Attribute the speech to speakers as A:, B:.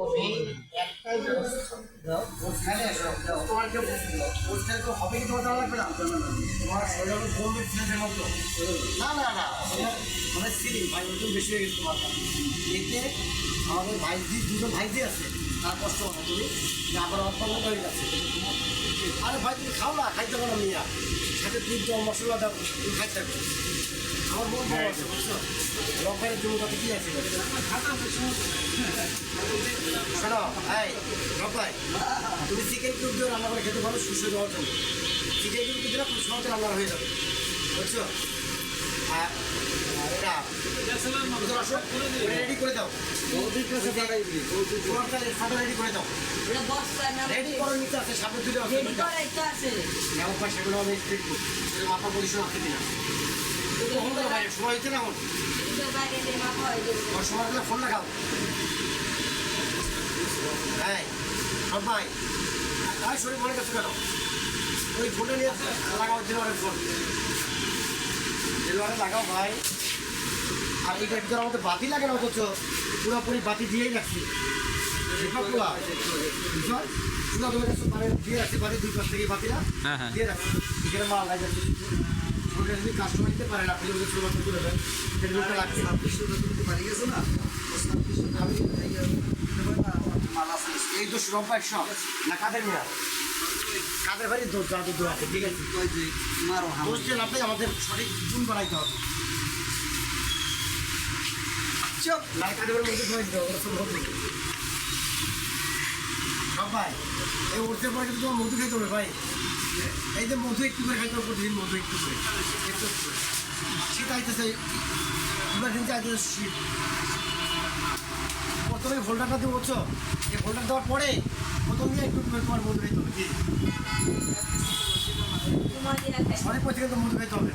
A: Coffee একটাই ওখানে তোমার কেউ ওখানে তো হবে কি তোমার লাগবে না? তোমার শরীর বোম্বে ফ্রেন্ডের মতো। না না না মানে সিলিং ভাই ওজন বেশি হয়ে গেছে তোমার এতে আমাদের ভাইজি দুজন ভাইজি আছে, তার কষ্ট হবে তুমি। যে আবার হয়ে যাচ্ছে। আরে ভাই, তুমি খাও না, খাইতে পারো মিয়া। সাথে দুধ দাও মশলা দাও তুমি খাই থাকবে। আমার মন ভালো আছে, বুঝছ? লঙ্কারের জন্য কত কি আছে? শোনো ভাই রবাই তুমি চিকেন কিউব দিয়ে রান্না করে খেতে পারো সুস্বাদু হওয়ার জন্য। চিকেন কিউব দিলে খুব সহজে রান্না হয়ে যাবে, বুঝছ? এটা রেডি করে দাও ফাটা রেডি করে দাও রেডি করো নিচে আছে
B: করাই তো আছে
A: যেমন সেগুলো হবে স্ট্রিট ফুড মাথা পরিশ্রম আছে কিনা সময় হচ্ছে না এখন সময় হলে ফোন লাগাও হ্যাঁ সব ভাই তাই শরীর মনে কাছে কেন ওই ফোনটা নিয়ে লাগাও ডেলিভারের ফোন ডেলিভারে লাগাও ভাই আর এইটা ভিতরে আমাদের বাতি লাগে না অথচ। পুরোপুরি বাতি দিয়েই রাখছি। দিয়ে রাখছি বাতি দুই পাশ থেকে বাতিটা।
C: হ্যাঁ, হ্যাঁ।
A: দিয়ে রাখছি। এখানে মাল লাগে। ওটা যদি কাস্টমার নিতে পারে না আপনি লাগছে আমি এই তো সব। না কাদের মিয়া? কাদের বাড়ি আছে ঠিক আছে? আমাদের সঠিক গুণ বানাইতে হবে। চুপ না কাদের মধ্যে ধরে দিতে ওরা সব। রব্বাই এই উঠতে পরে কিন্তু তোমার মধু খেতে হবে ভাই। এই যে মধু একটু করে খাইতে হবে প্রতিদিন মধু একটু করে একটু করে। শীত আইতেছে ইমার্জেন্সি আইতেছে শীত। প্রথমে ফোল্ডারটা দিয়ে বলছো এই ফোল্ডার দেওয়ার পরে প্রথম দিয়ে একটু করে তোমার মধু খাইতে হবে কি? অনেক পয়সা কিন্তু মধু খাইতে হবে।